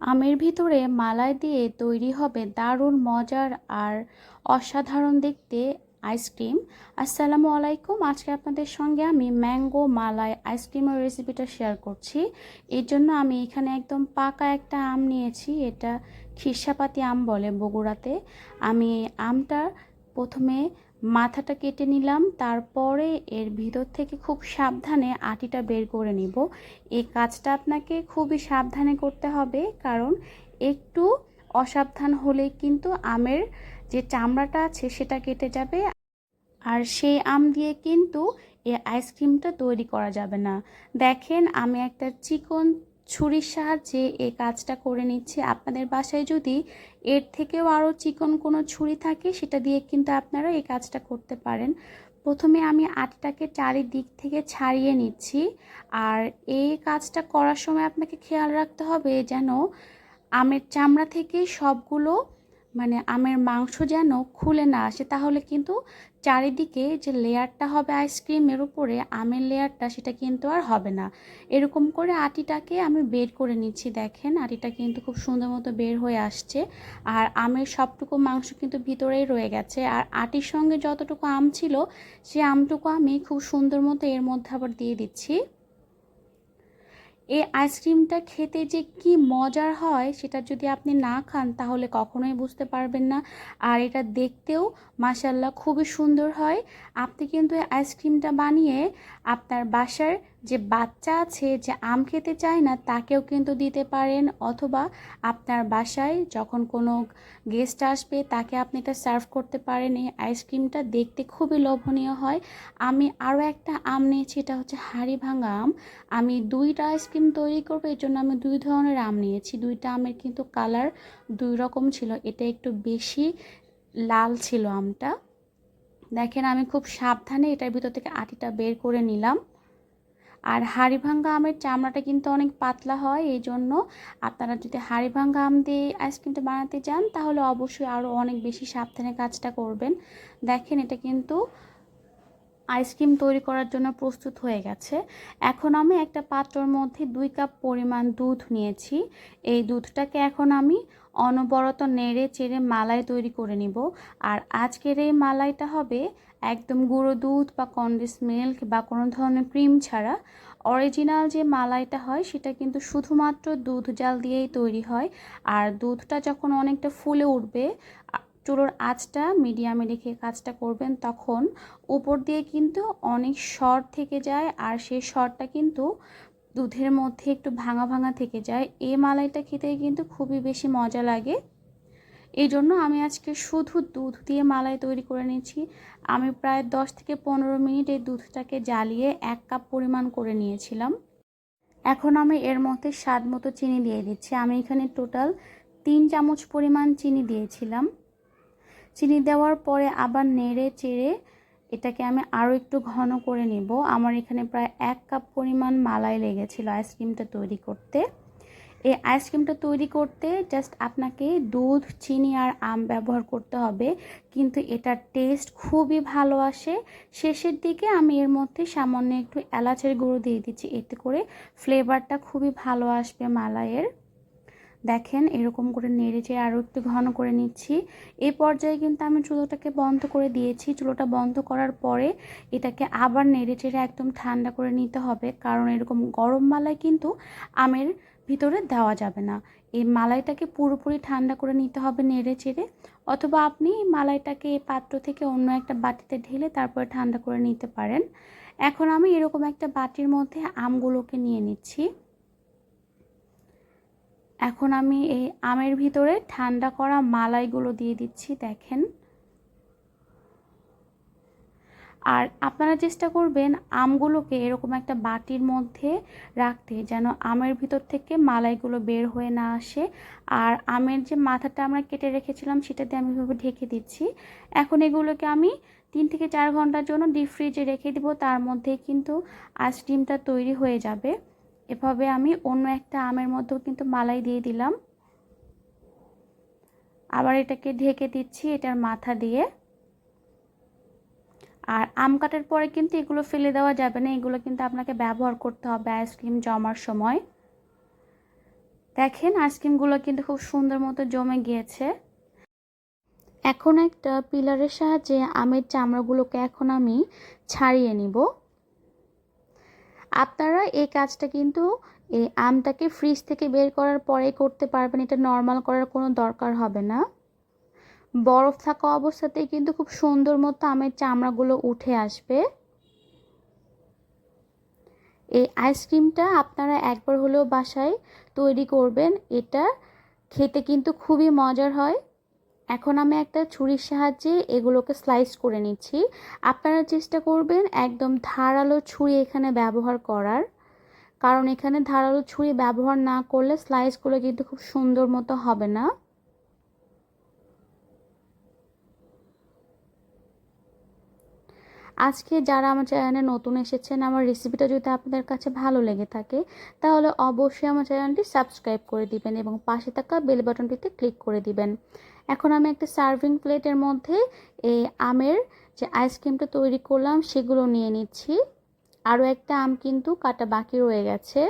আমের ভিতরে মালাই দিয়ে তৈরি হবে দারুণ মজার আর অসাধারণ দেখতে আইসক্রিম। আসসালামু আলাইকুম। আজকে আপনাদের সঙ্গে আমি ম্যাঙ্গো মালাই আইসক্রিমের রেসিপিটা শেয়ার করছি। এর জন্য আমি এখানে একদম পাকা একটা আম নিয়েছি। এটা খিরসাপাতি আম বলে বগুড়াতে। আমি আমটা প্রথমে মাথাটা কেটে নিলাম, তারপরে এর ভিতর থেকে খুব সাবধানে আটিটা বের করে নিব। এই কাজটা আপনাকে খুবই সাবধানে করতে হবে, কারণ একটু অসাবধান হলে কিন্তু আমের যে চামড়াটা আছে সেটা কেটে যাবে, আর সেই আম দিয়ে কিন্তু এই আইসক্রিমটা তৈরি করা যাবে না। দেখেন আমি একটা চিকন ছুরির সাহায্যে এই কাজটা করে নিচ্ছি। আপনাদের বাসায় যদি এর থেকেও আরও চিকন কোনো ছুরি থাকে, সেটা দিয়ে কিন্তু আপনারা এই কাজটা করতে পারেন। প্রথমে আমি আটটাকে চারিদিক থেকে ছাড়িয়ে নিচ্ছি আর এই কাজটা করার সময় আপনাকে খেয়াল রাখতে হবে যেন আমের চামড়া থেকে সবগুলো মানে আমের মাংস যেন খুলে না আসে। তাহলে কিন্তু চারিদিকে যে লেয়ারটা হবে আইসক্রিমের উপরে, আমের লেয়ারটা সেটা কিন্তু আর হবে না। এরকম করে আটিটাকে আমি বের করে নিচ্ছি, দেখেন। আটিটা কিন্তু খুব সুন্দর মতো বের হয়ে আসছে। আর আমের সবটুকু মাংস কিন্তু ভিতরেই রয়ে গেছে। আর আটির সঙ্গে যতটুকু আম ছিল, সে আমটুকু আমি খুব সুন্দর মতো এর মধ্যে আবার দিয়ে দিচ্ছি। এই আইসক্রিমটা খেতে যে কি মজার হয় সেটা যদি আপনি না খান, তাহলে কখনোই বুঝতে পারবেন না। আর এটা দেখতেও মাসাল্লাহ খুবই সুন্দর হয়। আপনি কিন্তু এই আইসক্রিমটা বানিয়ে আপনার বাসার যে বাচ্চা আছে, যে আম খেতে চায় না, তাকেও কিন্তু দিতে পারেন। অথবা আপনার বাসায় যখন কোনো গেস্ট আসবে, তাকে আপনি এটা সার্ভ করতে পারেন। এই আইসক্রিমটা দেখতে খুবই লোভনীয় হয়। আমি আরও একটা আম নিয়েছি, এটা হচ্ছে হাড়ি ভাঙা আম। আমি দুইটা আইসক্রিম তৈরি করব এই জন্য আমি দুই ধরনের আম নিয়েছি। দুইটা আমের কিন্তু কালার দুই রকম ছিল, এটা একটু বেশি লাল ছিল আমটা। দেখেন, আমি খুব সাবধানে এটার ভিতর থেকে আটিটা বের করে নিলাম। আর হাড়ি ভাঙ্গা আমের চামড়াটা কিন্তু অনেক পাতলা হয় এই জন্য আপনারা যদি হাড়ি ভাঙ্গা আম দিয়ে আইসক্রিমটা বানাতে চান, তাহলে অবশ্যই আরও অনেক বেশি সাবধানে কাজটা করবেন। দেখেন এটা কিন্তু আইসক্রিম তৈরি করার জন্য প্রস্তুত হয়ে গেছে। এখন আমি একটা পাত্রর মধ্যে দুই কাপ পরিমাণ দুধ নিয়েছি। এই দুধটাকে এখন আমি অনবরত নেড়ে চেড়ে মালাই তৈরি করে নিব। আর আজকের এই মালাইটা হবে একদম গুঁড়ো দুধ বা কন্ডেন্স মিল্ক বা কোনো ধরনের ক্রিম ছাড়া। অরিজিনাল যে মালাইটা হয়, সেটা কিন্তু শুধুমাত্র দুধ জাল দিয়েই তৈরি হয়। আর দুধটা যখন অনেকটা ফুলে উঠবে চুলোর আঁচটা মিডিয়ামে রেখে কাজটা করবেন, তখন উপর দিয়ে কিন্তু অনেক শর্ট থেকে যায় আর সেই শর্টটা কিন্তু দুধের মধ্যে একটু ভাঙা ভাঙা থেকে যায়। এই মালাইটা খেতে কিন্তু খুবই বেশি মজা লাগে। এই জন্য আমি আজকে শুধু দুধ দিয়ে মালাই তৈরি করে নিয়েছি। আমি প্রায় দশ থেকে পনেরো মিনিট এই দুধটাকে জ্বালিয়ে এক কাপ পরিমাণ করে নিয়েছিলাম। এখন আমি এর মধ্যে স্বাদ মতো চিনি দিয়ে দিচ্ছি। আমি এখানে টোটাল তিন চামচ পরিমাণ চিনি দিয়েছিলাম। চিনি দেওয়ার পরে আবার নেড়ে চেড়ে এটাকে আমি আরও একটু ঘন করে নিব। আমার এখানে প্রায় এক কাপ পরিমাণ মালাই লেগেছিল আইসক্রিমটা তৈরি করতে। এই আইসক্রিমটা তৈরি করতে জাস্ট আপনাকে দুধ, চিনি আর আম ব্যবহার করতে হবে। কিন্তু এটার টেস্ট খুবই ভালো আসে। শেষের দিকে আমি এর মধ্যে সামান্য একটু এলাচের গুঁড়ো দিয়ে দিচ্ছি। এতে করে ফ্লেভারটা খুবই ভালো আসবে মালাইয়ের। দেখেন, এরকম করে নেড়ে চেয়ে আরও একটু ঘন করে নিচ্ছি। এ পর্যায়ে কিন্তু আমি চুলোটাকে বন্ধ করে দিয়েছি। চুলোটা বন্ধ করার পরে এটাকে আবার নেড়ে চেড়ে একদম ঠান্ডা করে নিতে হবে, কারণ এরকম গরম মালাই কিন্তু আমের ভিতরে দেওয়া যাবে না। এই মালাইটাকে পুরোপুরি ঠান্ডা করে নিতে হবে নেড়ে চেড়ে। অথবা আপনি মালাইটাকে এই পাত্র থেকে অন্য একটা বাটিতে ঢেলে তারপরে ঠান্ডা করে নিতে পারেন। এখন আমি এরকম একটা বাটির মধ্যে আমগুলোকে নিয়ে নিচ্ছি। এখন আমি এই আমের ভিতরে ঠান্ডা করা মালাইগুলো দিয়ে দিচ্ছি, দেখেন। আর আপনারা চেষ্টা করবেন আমগুলোকে এরকম একটা বাটির মধ্যে রাখতে, যেন আমের ভিতর থেকে মালাইগুলো বের হয়ে না আসে। আর আমের যে মাথাটা আমরা কেটে রেখেছিলাম, সেটাতে আমি এভাবে ঢেকে দিচ্ছি। এখন এগুলোকে আমি তিন থেকে চার ঘণ্টার জন্য ডিপ ফ্রিজে রেখে দিব, তার মধ্যে কিন্তু আইসক্রিমটা তৈরি হয়ে যাবে। এভাবে আমি অন্য একটা আমের মধ্যেও কিন্তু মালাই দিয়ে দিলাম। আবার এটাকে ঢেকে দিচ্ছি এটার মাথা দিয়ে। আর আম কাটার পরে কিন্তু এগুলো ফেলে দেওয়া যাবে না, এগুলো কিন্তু আপনাকে ব্যবহার করতে হবে আইসক্রিম জমার সময়। দেখেন আইসক্রিমগুলো কিন্তু খুব সুন্দর মতো জমে গিয়েছে। এখন একটা পিলারের সাহায্যে আমের চামড়াগুলোকে এখন আমি ছাড়িয়ে নিব। আপনারা এই কাজটা কিন্তু এই আমটাকে ফ্রিজ থেকে বের করার পরেই করতে পারবেন। এটা নর্মাল করার কোনো দরকার হবে না। বরফ থাকা অবস্থাতেই কিন্তু খুব সুন্দর মতো আমের চামড়াগুলো উঠে আসবে। এই আইসক্রিমটা আপনারা একবার হলেও বাসায় তৈরি করবেন। এটা খেতে কিন্তু খুবই মজার হয়। এখন আমি একটা ছুরির সাহায্যে এগুলোকে স্লাইস করে নিচ্ছি। আপনারা চেষ্টা করবেন একদম ধারালো ছুরি এখানে ব্যবহার করার। কারণ এখানে ধারালো ছুরি ব্যবহার না করলে স্লাইসগুলো কিন্তু খুব সুন্দর মতো হবে না। আজকে যারা আমার চ্যানেলে নতুন এসেছেন, আমার রেসিপিটা যদি আপনাদের কাছে ভালো লেগে থাকে, তাহলে অবশ্যই আমার চ্যানেলটি সাবস্ক্রাইব করে দিবেন এবং পাশে থাকা বেল বাটনটিতে ক্লিক করে দিবেন। এখন আমি একটা সার্ভিং প্লেটের মধ্যে এই আমের যে আইসক্রিমটা তৈরি করলাম, সেগুলো নিয়ে নিচ্ছি। আরও একটা আম কিন্তু কাটা বাকি রয়ে গেছে।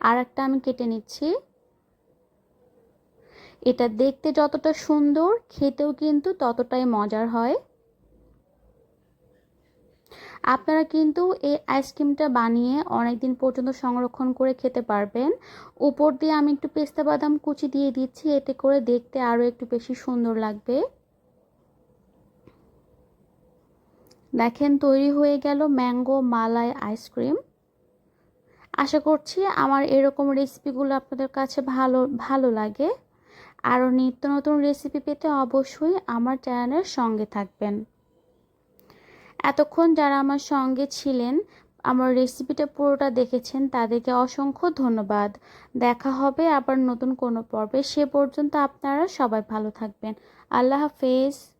আর একটা আমি কেটে নিচ্ছি। এটা দেখতে যতটা সুন্দর, খেতেও কিন্তু ততটাই মজার হয়। আপনারা কিন্তু এই আইসক্রিমটা বানিয়ে অনেক দিন পর্যন্ত সংরক্ষণ করে খেতে পারবেন। উপর দিয়ে আমি একটু পেস্তা বাদাম কুচি দিয়ে দিচ্ছি, এতে করে দেখতে আরও একটু বেশি সুন্দর লাগবে। দেখেন, তৈরি হয়ে গেল ম্যাঙ্গো মালাই আইসক্রিম আশা করছি আমার এরকম রেসিপিগুলো আপনাদের কাছে ভালো ভালো লাগে। আরও নিত্য নতুন রেসিপি পেতে অবশ্যই আমার চ্যানেলের সঙ্গে থাকবেন। এতক্ষণ যারা আমার সঙ্গে ছিলেন, আমার রেসিপিটা পুরোটা দেখেছেন, তাদেরকে অসংখ্য ধন্যবাদ। দেখা হবে আবার নতুন কোনো পর্বে। সে পর্যন্ত আপনারা সবাই ভালো থাকবেন। আল্লাহ হাফেজ।